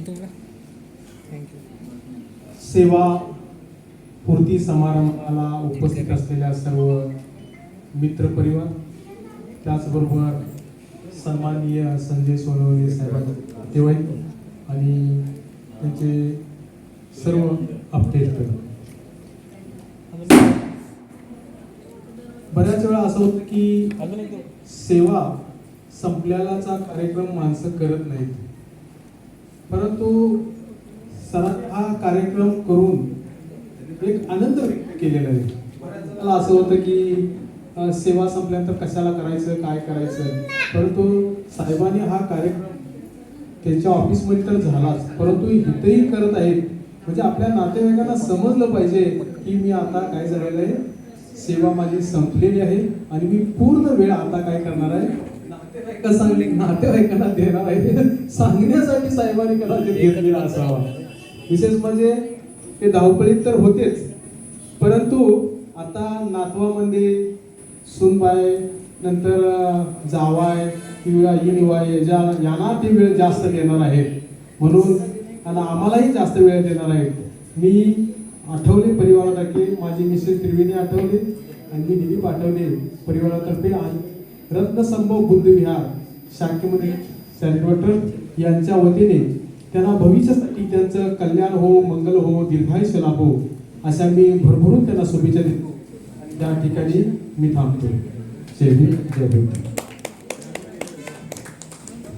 तुम्हाला थँक्यू सेवा पूर्ती समारंभाला उपस्थित असलेल्या सर्व मित्रपरिवार त्याचबरोबर सन्माननीय संजय सोनवणे साहेब तेव्हा आणि त्यांचे सर्व अपडेट बऱ्याच वेळा असं होतं की सेवा संपल्यालाचा कार्यक्रम माणसं करत नाहीत. परंतु सरात हा कार्यक्रम करून एक आनंद व्यक्त केलेला आहे. मला असं होतं की सेवा संपल्यानंतर कशाला करायचं काय करायचं? परंतु साहेबांनी हा कार्यक्रम त्यांच्या ऑफिसमध्ये तर झालाच परंतु इथेही करत आहेत. म्हणजे आपल्या नातेवाईकांना समजलं पाहिजे की मी आता काय झालेलं आहे. सेवा माझी संपलेली आहे आणि मी पूर्ण वेळ आता काय करणार आहे? नातेवाईका सांगले नातेवाईकांना देणार आहे. सांगण्यासाठी साहेबांनी कदाचित घेतलेला असावा. विशेष म्हणजे ते धावपळीत तर होतेच. परंतु आता नातवामध्ये सुनबाय नंतर जावाय किंवा इनवाय ज्या यांना ती वेळ जास्त देणार आहे. म्हणून आणि आम्हालाही जास्त वेळ देणार आहेत मी आठवले परिवारातर्फे माझी मिसेस त्रिवेणी आठवले आणि मी दिलीप आठवले परिवारातर्फे. आणि रत्नसंभव बुद्ध विहार शाखेमध्ये चॅरिटेबल यांच्या वतीने त्यांना भविष्यासाठी त्यांचं कल्याण हो मंगल हो दीर्घायुष्य लाभो अशा मी भरभरून त्यांना शुभेच्छा देतो. आणि त्या ठिकाणी मी थांबतो जय भीम जय भीम.